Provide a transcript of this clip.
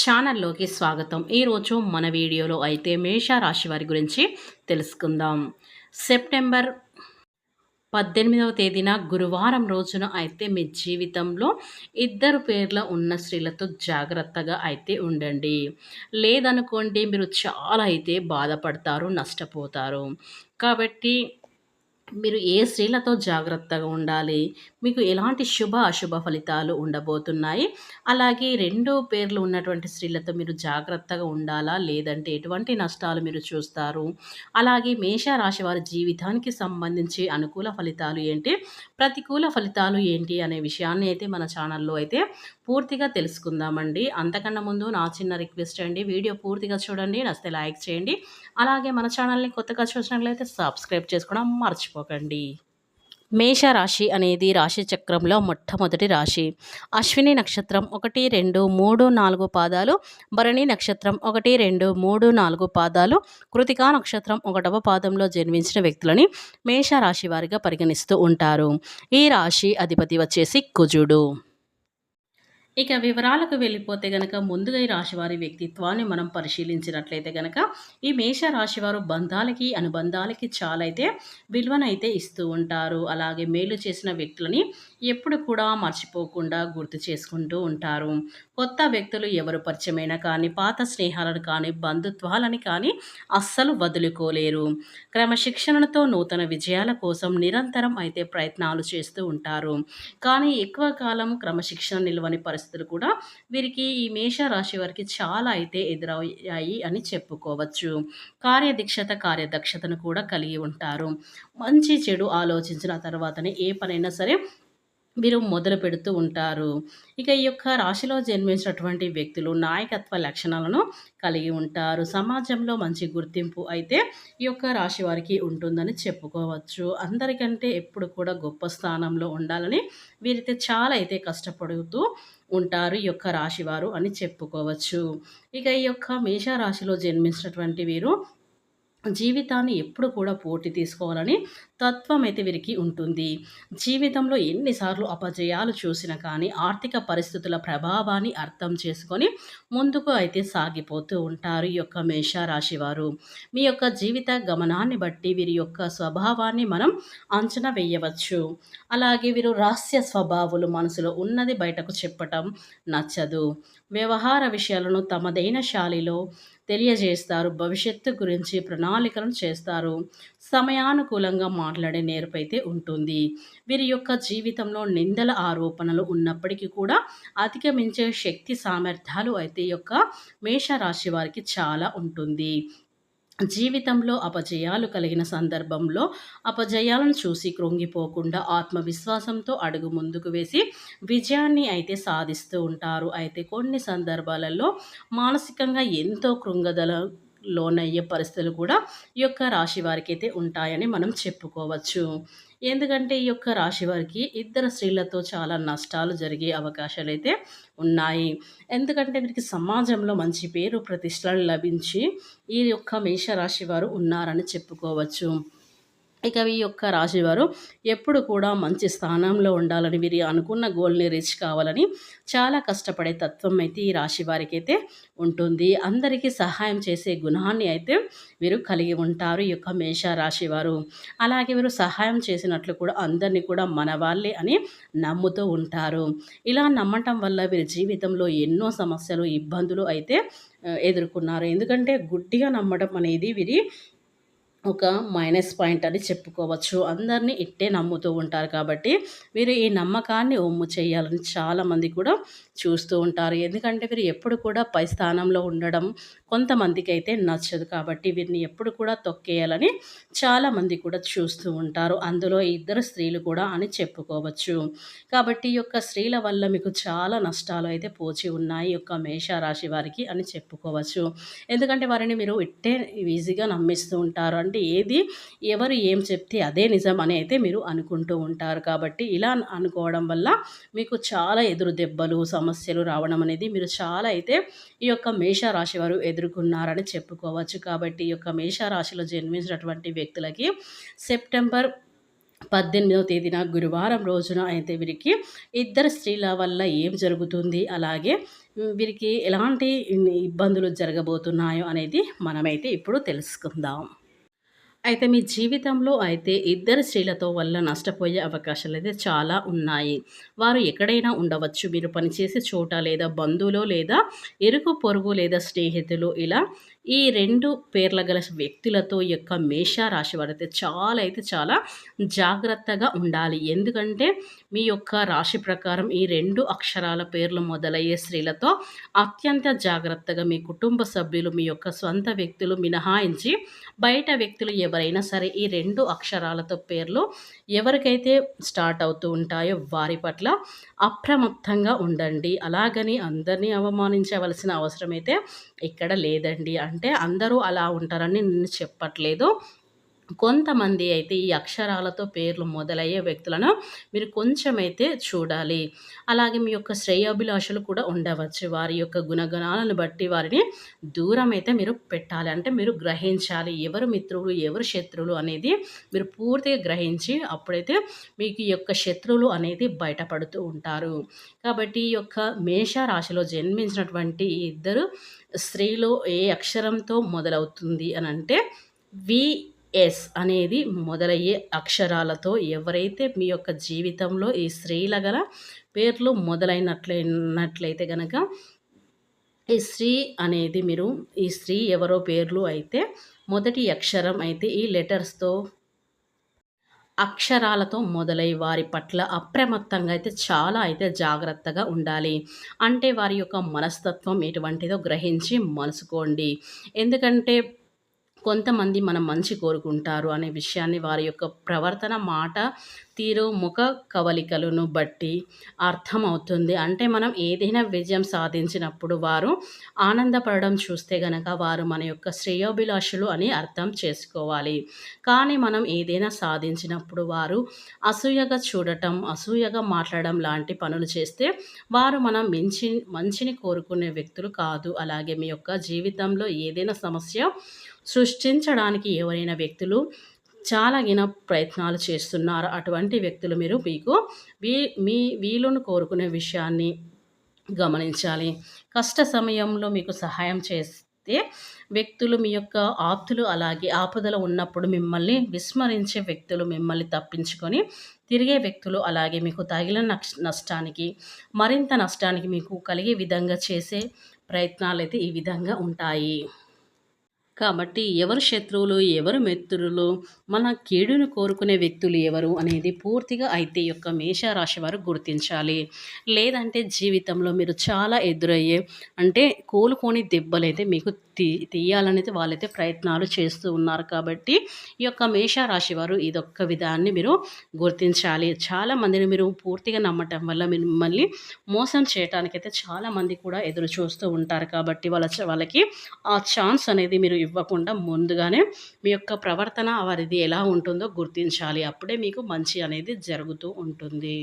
ఛానల్లోకి స్వాగతం. ఈరోజు మన వీడియోలో అయితే మేష రాశి వారి గురించి తెలుసుకుందాం. సెప్టెంబర్ పద్దెనిమిదవ తేదీన గురువారం రోజున అయితే మీ జీవితంలో ఇద్దరు పేర్ల ఉన్న స్త్రీలతో జాగ్రత్తగా అయితే ఉండండి. లేదనుకోండి మీరు చాలా అయితే బాధపడతారు నష్టపోతారు. కాబట్టి మీరు ఏ స్త్రీలతో జాగ్రత్తగా ఉండాలి? మీకు ఎలాంటి శుభ అశుభ ఫలితాలు ఉండబోతున్నాయి? అలాగే రెండు పేర్లు ఉన్నటువంటి స్త్రీలతో మీరు జాగ్రత్తగా ఉండాలా? లేదంటే ఎటువంటి నష్టాలు మీరు చూస్తారు? అలాగే మేషరాశి వారి జీవితానికి సంబంధించి అనుకూల ఫలితాలు ఏంటి? ప్రతికూల ఫలితాలు ఏంటి? అనే విషయాన్ని అయితే మన ఛానల్లో అయితే పూర్తిగా తెలుసుకుందామండి. అంతకన్నా ముందు నా చిన్న రిక్వెస్ట్ అండి. వీడియో పూర్తిగా చూడండి నచ్చితే లైక్ చేయండి. అలాగే మన ఛానల్ని కొత్తగా చూసినట్లయితే సబ్స్క్రైబ్ చేసుకోవడం మర్చిపోకండి మేషరాశి అనేది రాశి చక్రంలో మొట్టమొదటి రాశి. అశ్విని నక్షత్రం ఒకటి రెండు మూడు నాలుగు పాదాలు. భరణి నక్షత్రం ఒకటి రెండు మూడు నాలుగు పాదాలు. కృతికా నక్షత్రం ఒకటవ పాదంలో జన్మించిన వ్యక్తులని మేషరాశి వారిగా పరిగణిస్తూ ఉంటారు. ఈ రాశి అధిపతి వచ్చేసి కుజుడు. ఇక వివరాలకు వెళ్ళిపోతే గనక ముందుగా ఈ రాశివారి వ్యక్తిత్వాన్ని మనం పరిశీలించినట్లయితే గనక ఈ మేష రాశివారు బంధాలకి అనుబంధాలకి చాలా అయితే విలువనైతే ఇస్తూ ఉంటారు. అలాగే మేలు చేసిన వ్యక్తులని ఎప్పుడు కూడా మర్చిపోకుండా గుర్తు చేసుకుంటూ ఉంటారు. కొత్త వ్యక్తులు ఎవరు పరిచయమైనా కానీ పాత స్నేహాలను కానీ బంధుత్వాలని కానీ అస్సలు వదులుకోలేరు. క్రమశిక్షణతో నూతన విజయాల కోసం నిరంతరం అయితే ప్రయత్నాలు చేస్తూ ఉంటారు. కానీ ఎక్కువ కాలం క్రమశిక్షణ నిల్వని పరిస్థితులు కూడా వీరికి ఈ మేష రాశి వారికి చాలా అయితే ఎదురయ్యాయి అని చెప్పుకోవచ్చు. కార్యదీక్షత కార్యదక్షతను కూడా కలిగి ఉంటారు. మంచి చెడు ఆలోచించిన తర్వాతనే ఏ పనైనా సరే వీరు మొదలు పెడుతూ ఉంటారు. ఇక ఈ యొక్క రాశిలో జన్మించినటువంటి వ్యక్తులు నాయకత్వ లక్షణాలను కలిగి ఉంటారు. సమాజంలో మంచి గుర్తింపు అయితే ఈ యొక్క రాశి వారికి ఉంటుందని చెప్పుకోవచ్చు. అందరికంటే ఎప్పుడు కూడా గొప్ప స్థానంలో ఉండాలని వీరైతే చాలా అయితే కష్టపడుతూ ఉంటారు ఈ యొక్క రాశివారు అని చెప్పుకోవచ్చు. ఇక ఈ యొక్క మేషరాశిలో జన్మించినటువంటి వీరు జీవితాన్ని ఎప్పుడు కూడా పోటీ తీసుకోవాలని తత్వం అయితే వీరికి ఉంటుంది. జీవితంలో ఎన్నిసార్లు అపజయాలు చూసినా కానీ ఆర్థిక పరిస్థితుల ప్రభావాన్ని అర్థం చేసుకొని ముందుకు అయితే సాగిపోతూ ఉంటారు ఈ యొక్క మేషరాశి వారు. మీ యొక్క జీవిత గమనాన్ని బట్టి వీరి యొక్క స్వభావాన్ని మనం అంచనా వేయవచ్చు. అలాగే వీరు రహస్య స్వభావాలు మనసులో ఉన్నది బయటకు చెప్పటం నచ్చదు. వ్యవహార విషయాలను తమదైన శాలిలో తెలియజేస్తారు. భవిష్యత్తు గురించి ప్రణాళికలను చేస్తారు. సమయానుకూలంగా మాట్లాడే నేర్పైతే ఉంటుంది. వీరి యొక్క జీవితంలో నిందల ఆరోపణలు ఉన్నప్పటికీ కూడా అధిగమించే శక్తి సామర్థ్యాలు అయితే యొక్క మేషరాశి వారికి చాలా ఉంటుంది. జీవితంలో అపజయాలు కలిగిన సందర్భంలో అపజయాలను చూసి కృంగిపోకుండా ఆత్మవిశ్వాసంతో అడుగు ముందుకు వేసి విజయాన్ని అయితే సాధిస్తూ ఉంటారు. అయితే కొన్ని సందర్భాలలో మానసికంగా ఎంతో కృంగదల లోనయ్యే పరిస్థితులు కూడా ఈ యొక్క రాశి వారికి అయితే ఉంటాయని మనం చెప్పుకోవచ్చు. ఎందుకంటే ఈ యొక్క రాశి వారికి ఇద్దరు స్త్రీలతో చాలా నష్టాలు జరిగే అవకాశాలు అయితే ఉన్నాయి. ఎందుకంటే వీరికి సమాజంలో మంచి పేరు ప్రతిష్టలు లభించి ఈ యొక్క మేషరాశి వారు ఉన్నారని చెప్పుకోవచ్చు. ఇక ఈ యొక్క రాశివారు ఎప్పుడు కూడా మంచి స్థానంలో ఉండాలని వీరి అనుకున్న గోల్ని రీచ్ కావాలని చాలా కష్టపడే తత్వం అయితే ఈ రాశి వారికి అయితే ఉంటుంది. అందరికీ సహాయం చేసే గుణాన్ని అయితే వీరు కలిగి ఉంటారు ఈ యొక్క మేష రాశి వారు. అలాగే వీరు సహాయం చేసినట్లు కూడా అందరినీ కూడా మన వాళ్ళే అని నమ్ముతూ ఉంటారు. ఇలా నమ్మటం వల్ల వీరి జీవితంలో ఎన్నో సమస్యలు ఇబ్బందులు అయితే ఎదుర్కొన్నారు. ఎందుకంటే గుడ్డిగా నమ్మడం అనేది వీరి ఒక మైనస్ పాయింట్ అని చెప్పుకోవచ్చు. అందరినీ ఇట్టే నమ్ముతూ ఉంటారు కాబట్టి వీరు ఈ నమ్మకాన్ని ఒమ్ము చేయాలని చాలామంది కూడా చూస్తూ ఉంటారు. ఎందుకంటే వీరు ఎప్పుడు కూడా పై స్థానంలో ఉండడం కొంతమందికి అయితే నచ్చదు కాబట్టి వీరిని ఎప్పుడు కూడా తొక్కేయాలని చాలామంది కూడా చూస్తూ ఉంటారు. అందులో ఇద్దరు స్త్రీలు కూడా అని చెప్పుకోవచ్చు. కాబట్టి ఈ యొక్క స్త్రీల వల్ల మీకు చాలా నష్టాలు అయితే పోచి ఉన్నాయి. యొక్క మేషరాశి వారికి అని చెప్పుకోవచ్చు. ఎందుకంటే వారిని మీరు ఇట్టే ఈజీగా నమ్మిస్తూ ఉంటారు. అంటే ఏది? ఎవరు ఏం చెప్తే అదే నిజం అని అయితే మీరు అనుకుంటూ ఉంటారు. కాబట్టి ఇలా అనుకోవడం వల్ల మీకు చాలా ఎదురు దెబ్బలు సమస్యలు రావడం అనేది మీరు చాలా అయితే ఈ యొక్క మేషరాశి వారు ఎదుర్కొన్నారని చెప్పుకోవచ్చు. కాబట్టి ఈ యొక్క మేషరాశిలో జన్మించినటువంటి వ్యక్తులకి సెప్టెంబర్ పద్దెనిమిదవ తేదీన గురువారం రోజున అయితే వీరికి ఇద్దరు స్త్రీల వల్ల ఏం జరుగుతుంది? అలాగే వీరికి ఎలాంటి ఇబ్బందులు జరగబోతున్నాయో అనేది మనమైతే ఇప్పుడు తెలుసుకుందాం. అయితే మీ జీవితంలో అయితే ఇద్దరు స్త్రీలతో వల్ల నష్టపోయే అవకాశాలు అయితే చాలా ఉన్నాయి. వారు ఎక్కడైనా ఉండవచ్చు. మీరు పనిచేసే చోట లేదా బంధువులు లేదా ఎరుకు పొరుగు లేదా స్నేహితులు ఇలా ఈ రెండు పేర్ల గల వ్యక్తులతో యొక్క మేష రాశి వారైతే చాలా అయితే చాలా జాగ్రత్తగా ఉండాలి. ఎందుకంటే మీ యొక్క రాశి ప్రకారం ఈ రెండు అక్షరాల పేర్లు మొదలయ్యే స్త్రీలతో అత్యంత జాగ్రత్తగా మీ కుటుంబ సభ్యులు మీ యొక్క సొంత వ్యక్తులు మినహాయించి బయట వ్యక్తులు ఎవరైనా సరే ఈ రెండు అక్షరాలతో పేర్లు ఎవరికైతే స్టార్ట్ అవుతూ ఉంటాయో వారి పట్ల అప్రమత్తంగా ఉండండి. అలాగని అందరినీ అవమానించవలసిన అవసరం అయితే ఇక్కడ లేదండి. అంటే అందరూ అలా ఉంటారని నేను చెప్పట్లేదు. కొంతమంది అయితే ఈ అక్షరాలతో పేర్లు మొదలయ్యే వ్యక్తులను మీరు కొంచెం అయితే చూడాలి. అలాగే మీ యొక్క శ్రేయాభిలాషలు కూడా ఉండవచ్చు. వారి యొక్క గుణగణాలను బట్టి వారిని దూరం అయితే మీరు పెట్టాలి. అంటే మీరు గ్రహించాలి. ఎవరు మిత్రులు ఎవరు శత్రువులు అనేది మీరు పూర్తిగా గ్రహించి అప్పుడైతే మీకు ఈ యొక్క శత్రువులు అనేది బయటపడుతూ ఉంటారు. కాబట్టి ఈ యొక్క మేష రాశిలో జన్మించినటువంటి ఇద్దరు స్త్రీలు ఏ అక్షరంతో మొదలవుతుంది అని అంటే వి ఎస్ అనేది మొదలయ్యే అక్షరాలతో ఎవరైతే మీ యొక్క జీవితంలో ఈ స్త్రీల గల పేర్లు మొదలైనట్లయినట్లయితే కనుక ఈ స్త్రీ అనేది మీరు ఈ స్త్రీ ఎవరో పేర్లు అయితే మొదటి అక్షరం అయితే ఈ లెటర్స్తో అక్షరాలతో మొదలై వారి పట్ల అప్రమత్తంగా అయితే చాలా అయితే జాగ్రత్తగా ఉండాలి. అంటే వారి యొక్క మనస్తత్వం ఎటువంటిదో గ్రహించి మనసుకోండి ఎందుకంటే కొంతమంది మనం మంచి కోరుకుంటారు అనే విషయాన్ని వారి యొక్క ప్రవర్తన మాట తీరు ముఖ కవలికలను బట్టి అర్థమవుతుంది. అంటే మనం ఏదైనా విజయం సాధించినప్పుడు వారు ఆనందపడడం చూస్తే గనక వారు మన యొక్క శ్రేయోభిలాషులు అని అర్థం చేసుకోవాలి. కానీ మనం ఏదైనా సాధించినప్పుడు వారు అసూయగా చూడటం అసూయగా మాట్లాడడం లాంటి పనులు చేస్తే వారు మనం మంచి మంచిని కోరుకునే వ్యక్తులు కాదు. అలాగే మీ యొక్క జీవితంలో ఏదైనా సమస్య సృష్టించడానికి ఎవరైనా వ్యక్తులు చాలాగిన ప్రయత్నాలు చేస్తున్నారు. అటువంటి వ్యక్తులు మీరు మీకు వీ మీ వీలును కోరుకునే విషయాన్ని గమనించాలి. కష్ట సమయంలో మీకు సహాయం చేస్తే వ్యక్తులు మీ యొక్క ఆప్తులు అలాగే ఆపదలో ఉన్నప్పుడు మిమ్మల్ని విస్మరించే వ్యక్తులు మిమ్మల్ని తప్పించుకొని తిరిగే వ్యక్తులు అలాగే మీకు తగిలిన నష్టానికి మరింత నష్టానికి మీకు కలిగే విధంగా చేసే ప్రయత్నాలు అయితే ఈ విధంగా ఉంటాయి. కాబట్టి ఎవరు శత్రువులు ఎవరు మిత్రులు మన కీడును కోరుకునే వ్యక్తులు ఎవరు అనేది పూర్తిగా అయితే యొక్క మేషరాశి వారు గుర్తించాలి. లేదంటే జీవితంలో మీరు చాలా ఎదురయ్యే అంటే కోలుకోని దెబ్బలైతే మీకు తీ తీయాలనేది వాళ్ళైతే ప్రయత్నాలు చేస్తూ ఉన్నారు కాబట్టి ఈ యొక్క మేషరాశి వారు ఇదొక్క విధాన్ని మీరు గుర్తించాలి. చాలా మందిని మీరు పూర్తిగా నమ్మటం వల్ల మిమ్మల్ని మోసం చేయటానికైతే చాలామంది కూడా ఎదురు చూస్తూ ఉంటారు కాబట్టి వాళ్ళ వాళ్ళకి ఆ ఛాన్స్ అనేది మీరు ఇవ్వకుండా ముందుగానే మీ యొక్క ప్రవర్తన వారిది ఎలా ఉంటుందో గుర్తించాలి. అప్పుడే మీకు మంచి అనేది జరుగుతూ ఉంటుంది.